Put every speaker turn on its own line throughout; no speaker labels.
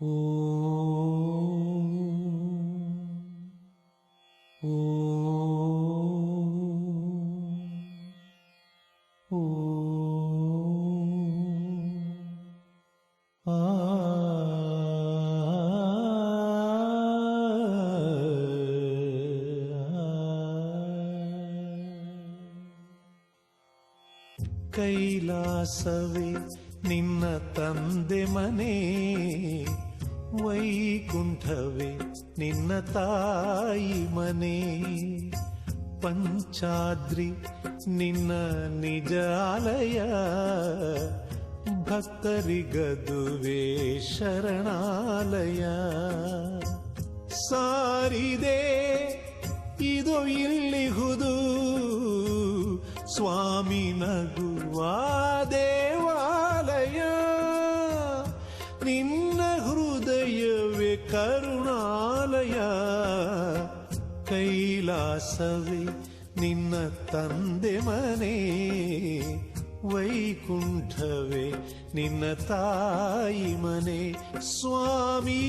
ಓ ಓ ಓ ಆ ಕೈಲಾಸವೇ ನಿನ್ನ ತಂದೆ ಮನೆ ವೈಕುಂಠವೇ, ನಿನ್ನ ತಾಯಿ ಮನೆ. ಪಂಚಾದ್ರಿ, ನಿನ್ನ ನಿಜಾಲಯ ಭಕ್ತರಿಗದುವೆ ಶರಣಾಲಯ. ಸಾರಿದೆ, ಇದು ಇಲ್ಲಿಹುದು ಸ್ವಾಮಿ ನಗುವ ದೇವಾಲಯ. ನಿನ್ನ ಕರುಣಾಲಯ ಕೈಲಾಸವೇ ನಿನ್ನ ತಂದೆ ಮನೆ ವೈಕುಂಠವೇ ನಿನ್ನ ತಾಯಿ ಮನೆ ಸ್ವಾಮಿ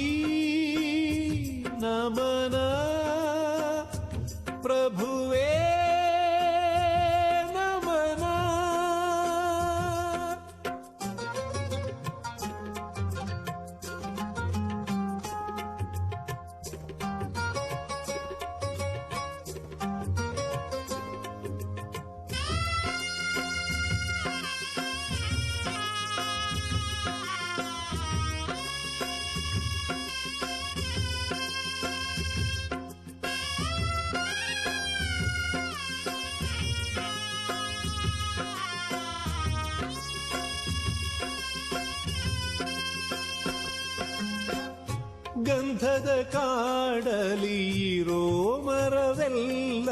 ಗಂಧದ ಕಾಡಲಿ ಇರೋ ಮರವೆಲ್ಲ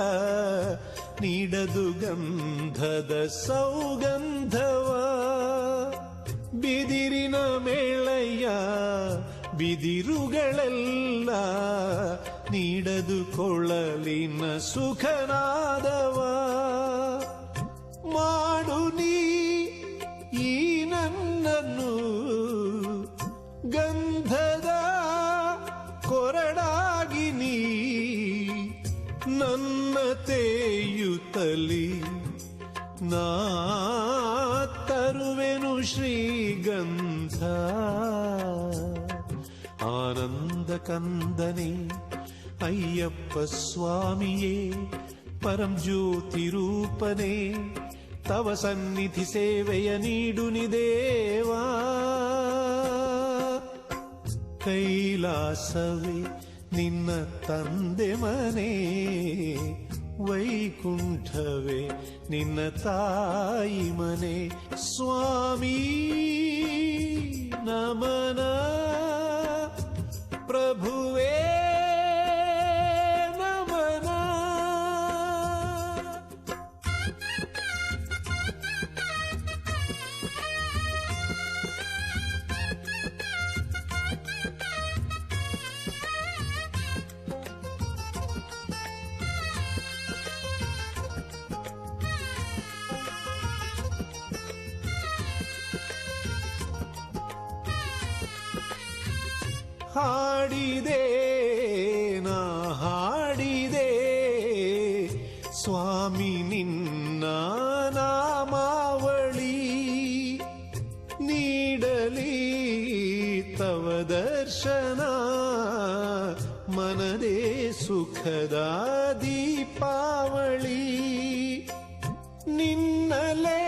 ನೀಡದು ಗಂಧದ ಸೌಗಂಧವ. ಬಿದಿರಿನ ಮೇಳಯ್ಯ ಬಿದಿರುಗಳೆಲ್ಲ ನೀಡದು ಕೊಳಲಿನ ಸುಖನಾದವ. ಮಾಡು ನೀ ತೇಯುತ್ತಲಿ ನಾ ತರುವೆನು ಶ್ರೀಗಂಧ ಆನಂದ ಕಂದನೆ ಅಯ್ಯಪ್ಪ ಸ್ವಾಮಿಯೇ ಪರಂ ಜ್ಯೋತಿ ರೂಪನೇ ತವ ಸನ್ನಿಧಿ ಸೇವೆಯ ನೀಡು ನಿದೇವಾ ಕೈಲಾಸವೇ ನಿನ್ನ ತಂದೆ ಮನೆ ವೈಕುಂಠವೇ ನಿನ್ನ ತಾಯಿ ಮನೆ ಸ್ವಾಮಿ ನಮನ ಪ್ರಭುವೇ ಹಾಡಿದೆ, ನಾ ಹಾಡಿದೆ. ಸ್ವಾಮಿ ನಿನ್ನ ನಾಮಾವಳಿ ನೀಡಲಿ ತವ ದರ್ಶನ. ಮನದೇ ಸುಖದ ದೀಪಾವಳಿ. ನಿನ್ನಲೇ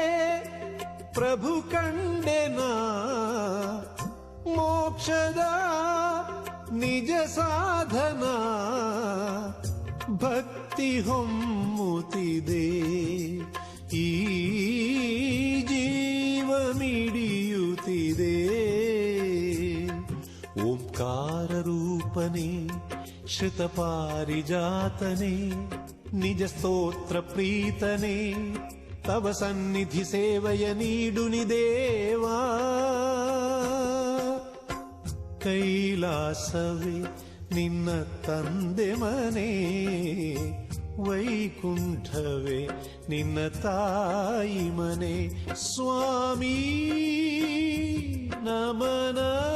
ಪ್ರಭು ಕಂಡೆನಾ, ಮೋಕ್ಷದ ನಿಜ ಸಾಧನ ಭಕ್ತಿ ಹೊಮ್ಮುತ್ತಿದೆ ಈ ಜೀವ ಮಿಡಿಯುತ್ತಿದೆ ಓಂಕಾರ ರೂಪನೇ ಶ್ರುತ ಪಾರಿಜಾತನೇ ನಿಜ ಸ್ತೋತ್ರ ಪ್ರೀತನೇ ತವ ಸನ್ನಿಧಿ ಸೇವೆಯ ನೀಡು ನಿದೇವಾ ಕೈಲಾಸವೇ ನಿನ್ನ ತಂದೆ ಮನೆ. ವೈಕುಂಠವೇ ನಿನ್ನ ತಾಯಿ ಮನೆ. ಸ್ವಾಮಿ ನಮನ